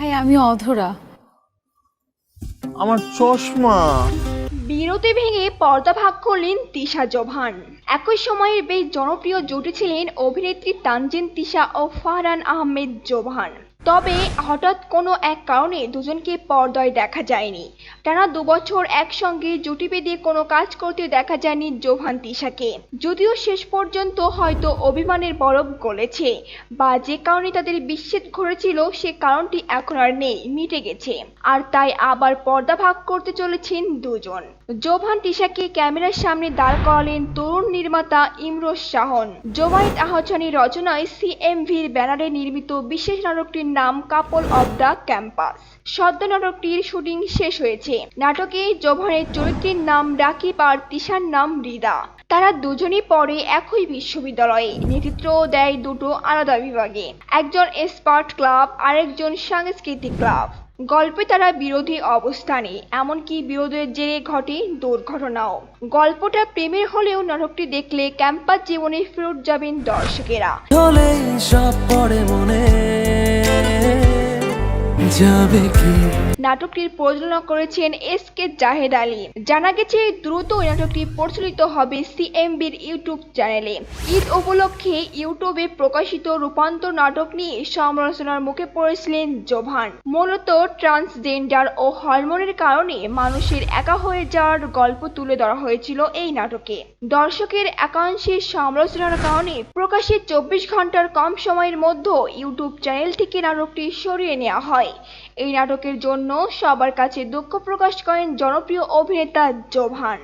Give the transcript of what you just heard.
ভাই আমি অধরা। আমার চশমা। বিরতি ভেঙে পর্দা ভাগ করলেন তিশা জভান একই সময়ের বেশ জনপ্রিয় জুটি ছিলেন অভিনেত্রী তানজিন তিশা ও ফারহান আহমেদ জোভান তবে হঠাৎ কোনো এক কারণে দুজনকে পর্দায় দেখা যায়নি। টানা দুবছর একসঙ্গে জুটি বেঁধে কোনো কাজ করতে দেখা যায়নি জোভান তিশাকে। যদিও শেষ পর্যন্ত হয়তো অভিমানের বরফ গলেছে বা যে কারণে তাদের বিচ্ছেদ ঘটেছিল, সে কারণটি এখন আর নেই, মিটে গেছে। আর তাই আবার পর্দা ভাগ করতে চলেছেন দুজন। জোভান তিশাকে ক্যামেরার সামনে দাঁড় করালেন তরুণ নির্মাতা ইমরোজ শাহন। জোবাইদ আহসানি রচনায় সিএমভির ব্যানারে নির্মিত বিশেষ নাটকটির নাম কাপল অব দ্য ক্যাম্পাস। সদ্য নাটকটির শুটিং শেষ হয়েছে। নাটকে জোভানের চরিত্রের নাম রাকিব আর তিশার নাম রিদা তারা দুজনই পড়ে একই বিশ্ববিদ্যালয়ে। নেতৃত্ব দেয় দুটো আলাদা বিভাগে। একজন এক্সপার্ট ক্লাব, আরেকজন সাংস্কৃতিক ক্লাব। গল্পে তারা বিরোধী অবস্থানে, এমনকি বিরোধের জেরে ঘটে দুর্ঘটনাও। গল্পটা প্রেমের হলেও নাটকটি দেখলে ক্যাম্পাস জীবনে ফেরত যাবেন দর্শকেরা। সব পড়ে মনে। যাবে কি? নাটকটির প্রযোজনা করেছেন এস কে জাহেদ আলী। জানা গেছে, দ্রুত নাটকটি প্রচলিত হবে সিএমবির ইউটিউব চ্যানেলে। ঈদ উপলক্ষে ইউটিউবে প্রকাশিত রূপান্তর নাটক নিয়ে সমালোচনার মুখে পড়েছিলেন জোভান। মূলত ট্রান্সজেন্ডার ও হরমোনের কারণে মানুষের একা হয়ে যাওয়ার গল্প তুলে ধরা হয়েছিল এই নাটকে। দর্শকের একাংশের সমালোচনার কারণে প্রকাশে চব্বিশ ঘণ্টার কম সময়ের মধ্যে ইউটিউব চ্যানেল থেকে নাটকটি সরিয়ে নেওয়া হয় এই নাটকের জন্য সবার কাছে দুঃখ প্রকাশ করেন জনপ্রিয় অভিনেতা জোভান।